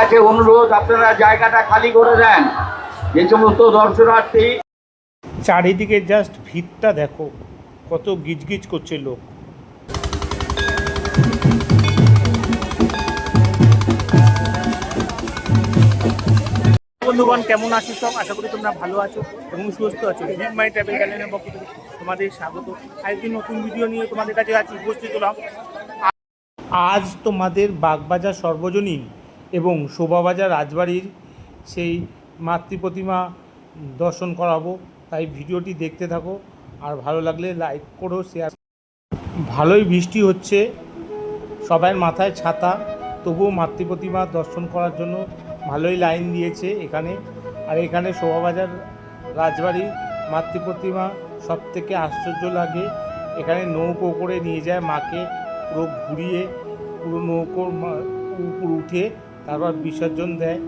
কাছে অনুরোধ, আপনারা জায়গাটা খালি করে দেন। যে সমস্ত দর্শনার্থী চারিদিকে জাস্ট ভিড়টা দেখো, কত গিজগিজ করছে লোক। বন্ধুগণ, কেমন আছো সব? আশা করি তোমরা ভালো আছো এবং সুস্থ আছো। বিগ মাই ট্রাভেল চ্যানেলের পক্ষ থেকে তোমাদের স্বাগত। আরেকটি নতুন ভিডিও নিয়ে তোমাদের কাছে আজ উপস্থিত হলাম। আজ তোমাদের বাগবাজার সর্বজনীন এবং শোভাবাজার রাজবাড়ির সেই মাতৃ প্রতিমা দর্শন করাবো। তাই ভিডিওটি দেখতে থাকো। আর ভালো লাগলে লাইক করো শেয়ার ভালোই বৃষ্টি হচ্ছে। সবার মাথায় ছাতা। তবুও মাতৃ প্রতিমা দর্শন করার জন্য ভালোই লাইন দিয়েছে এখানে। আর এখানে শোভাবাজার রাজবাড়ি মাতৃ প্রতিমা সব থেকে আশ্চর্য লাগে। এখানে নৌকো করে নিয়ে যায় মাকে পুরো ঘুরিয়ে, পুরো নৌকোর উপর উঠে তারপর বিসর্জন দেয়।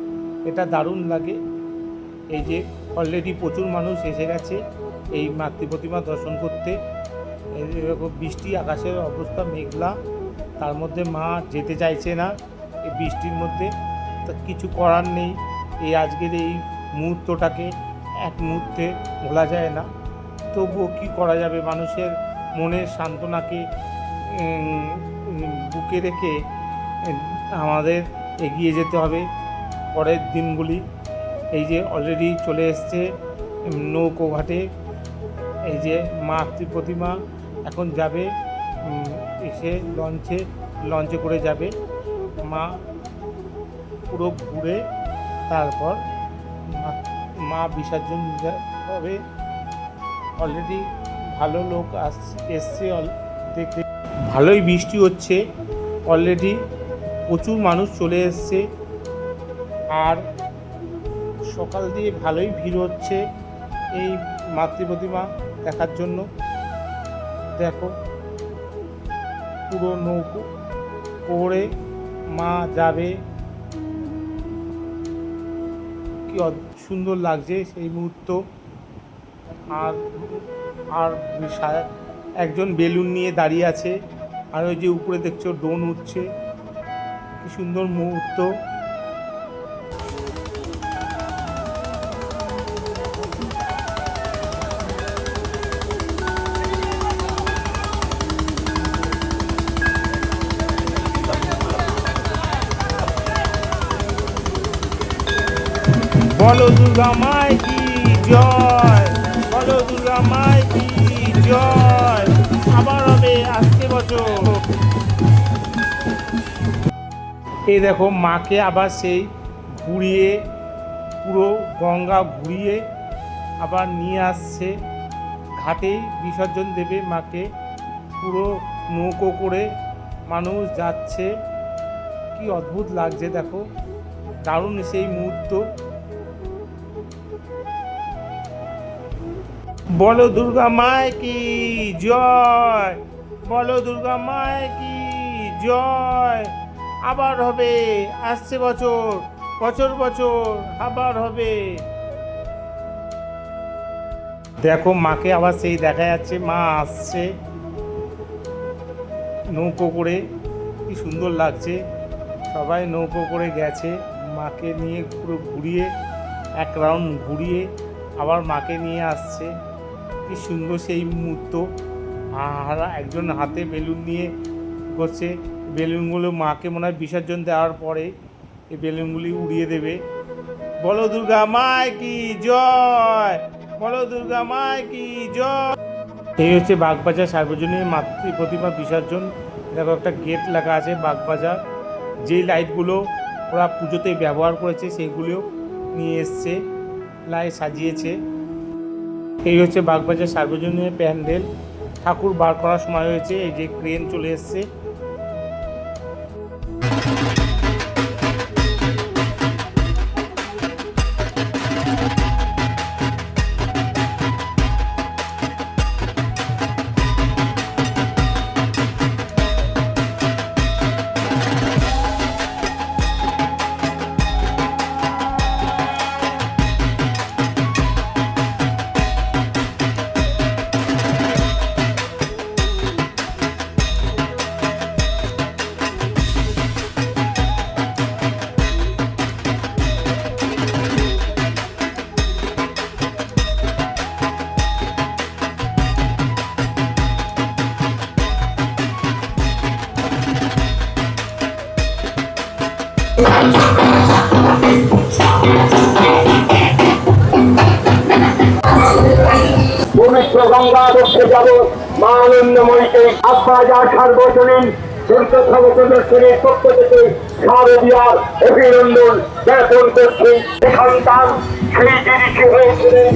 এটা দারুণ লাগে। এই যে অলরেডি প্রচুর মানুষ এসে গেছে এই মাতৃ প্রতিমা দর্শন করতে। দেখো বৃষ্টি, আকাশের অবস্থা মেঘলা, তার মধ্যে মা যেতে চাইছে না এই বৃষ্টির মধ্যে। তা কিছু করার নেই। এই আজকের এই মুহূর্তটাকে এক মুহূর্তে ভোলা যায় না। তবুও কী করা যাবে? মানুষের মনের সান্ত্বনাকে বুকে রেখে আমাদের এগিয়ে যেতে হবে। পরের দিনগুলি এই যে অলরেডি চলে এসছে নৌকো ঘাটে। এই যে মাতৃ প্রতিমা এখন যাবে এসে লঞ্চে লঞ্চে করে যাবে। মা পুরো ঘুরে তারপর মা- বিসর্জন হবে। অলরেডি ভালো লোক আস, এসছে দেখতে ভালোই বৃষ্টি হচ্ছে। অলরেডি প্রচুর মানুষ চলে এসছে। আর সকাল দিয়ে ভালোই ভিড় হচ্ছে এই মাতৃ প্রতিমা দেখার জন্য। দেখো, পুরো নৌকো করে মা যাবে। কি সুন্দর লাগছে সেই মুহূর্ত। আর আর একজন বেলুন নিয়ে দাঁড়িয়ে আছে। আর ওই যে উপরে দেখছ, ড্রোন উঠছে। কি সুন্দর মুহূর্ত। বলো দুর্গা মায় কি জয়, বলো দুর্গা মায় কি জয়। আবার হবে আসছে বছর। এই দেখো, মাকে আবার সেই ঘুরিয়ে, পুরো গঙ্গা ঘুরিয়ে আবার নিয়ে আসছে। ঘাটেই বিসর্জন দেবে মাকে। পুরো নৌকো করে মানুষ যাচ্ছে। কি অদ্ভুত লাগছে, দেখো। দারুণ সেই মুহূর্ত। বলো দুর্গা মায় কি জয়? বলো দুর্গা মায় কি জয়? আবার হবে, আসছে বছর বছর বছর, আবার হবে। দেখো, মাকে আবার সেই দেখা যাচ্ছে, মা আসছে। নৌকো করে, কি সুন্দর লাগছে। সবাই নৌকো করে গেছে, মাকে নিয়ে পুরো ঘুরিয়ে, এক রাউন্ড ঘুরিয়ে আবার মাকে নিয়ে আসছে। কি সুন্দর সেই মুহূর্ত। আর একজন হাতে বেলুন নিয়ে করছে বেলুনগুলো মাকে মনে হয় বিসর্জন দেওয়ার পরে এই বেলুনগুলি উড়িয়ে দেবে। বলো দুর্গা মায় কি জয়? বলো দুর্গা মায় কি জয়? এই হচ্ছে বাগবাজার সার্বজনীন মাতৃ প্রতিমা বিসর্জন। দেখো একটা গেট লেখা আছে বাগবাজার। যেই লাইটগুলো ওরা পুজোতে ব্যবহার করেছে সেইগুলো নিয়ে এসছে, লাইট সাজিয়েছে। এই হচ্ছে বাগবাজার সার্বজনীন প্যান্ডেল। ঠাকুর বার করার সময় হয়েছে, এই যে ক্রেন চলে এসছে। পবিত্র গঙ্গা রক্ষে যাব মা আনন্দময়ীকে আব্বা যা সার্বজনীন সন্তোষের পক্ষ থেকে অভিনন্দন জ্ঞাপন করছি। সন্তান সেই জিনিসে হয়েছিলেন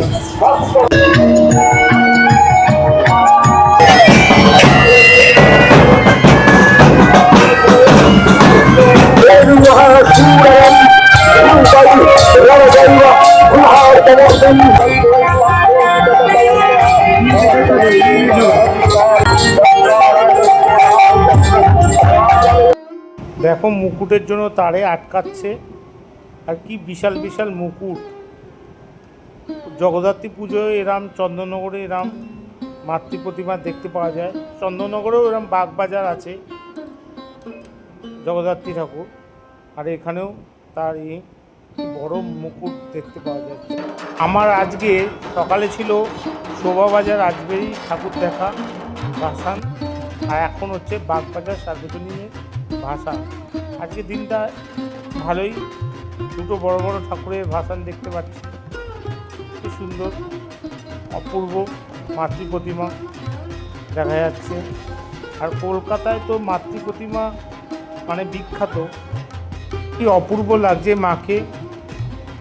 দেখো, মুকুটের জন্য তারে আটকাচ্ছে। আর কি বিশাল বিশাল মুকুট। জগদ্ধাত্রী পুজোয় এরাম চন্দননগরে এরাম মাতৃ প্রতিমা দেখতে পাওয়া যায়। চন্দননগরেও এরম বাগবাজার আছে। জগদ্ধাত্রী ঠাকুর। আর এখানেও তার এই বড় মুকুট দেখতে পাওয়া যাচ্ছে। আমার আজকে সকালে ছিল শোভাবাজার রাজবেরি ঠাকুর দেখা, ভাসান, আর এখন হচ্ছে বাগবাজার সার্বজনীনের ভাসান আজকে দিনটা ভালোই, দুটো বড় বড় ঠাকুরের ভাসান দেখতে পাচ্ছি। খুব সুন্দর, অপূর্ব মাতৃ প্রতিমা দেখা যাচ্ছে। আর কলকাতায় তো মাতৃ প্রতিমা মানে বিখ্যাত। কি অপূর্ব লাগছে মাকে।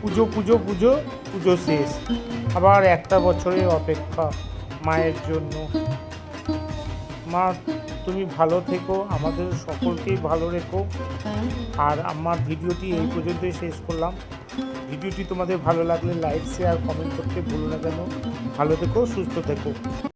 পুজো পুজো পুজো পুজো শেষ। আবার একটা বছরের অপেক্ষা মায়ের জন্য। মা, তুমি ভালো থেকো, আমাদের সকলকেই ভালো রেখো। আর আমার ভিডিওটি এই পর্যন্তই শেষ করলাম। ভিডিওটি তোমাদের ভালো লাগলে লাইক, শেয়ার, কমেন্ট করতে ভুলো না কেন। ভালো থেকো, সুস্থ থেকো।